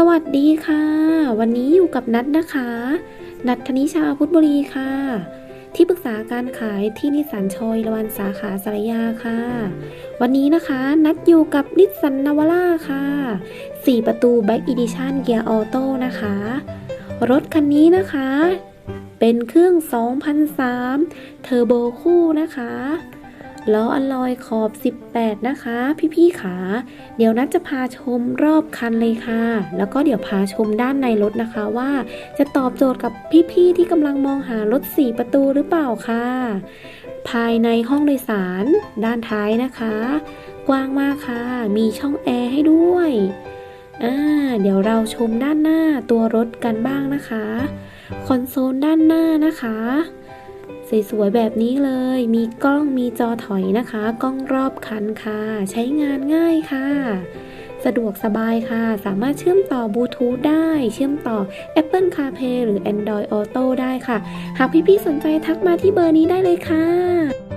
สวัสดีค่ะ วันนี้อยู่กับนัดนะคะ นัดธนิชาพุทธบุรีค่ะ ที่ปรึกษาการขายที่นิสสันชอยรวันสาขาสารยาค่ะ วันนี้นะคะนัดอยู่กับนิสสันนาวาร่าค่ะ 4 ประตู Back Edition เกียร์ออโต้นะคะ รถคันนี้นะคะ เป็นเครื่อง 2003 เทอร์โบคู่นะคะ ล้ออลอยขอบ 18 นะคะ พี่ๆขาเดี๋ยวนัดจะพาชมรอบคันเลยค่ะ แล้วก็เดี๋ยวพาชมด้านในรถนะคะว่า จะตอบโจทย์กับพี่ๆที่กำลังมองหารถ 4 ประตูหรือเปล่าค่ะ ภายในห้องโดยสารด้านท้ายนะคะ กว้างมากค่ะ มีช่องแอร์ให้ด้วยอ่าเดี๋ยวเราชมด้านหน้าตัวรถกันบ้างนะคะ คอนโซลด้านหน้านะคะ สวยๆแบบนี้เลย มีกล้องมีจอถอยนะคะ กล้องรอบคันค่ะ ใช้งานง่ายค่ะ สะดวกสบายค่ะ สามารถเชื่อมต่อบลูทูธได้ เชื่อมต่อ Apple CarPlay หรือ Android Auto ได้ค่ะ หากพี่ๆสนใจทักมาที่เบอร์นี้ได้เลยค่ะ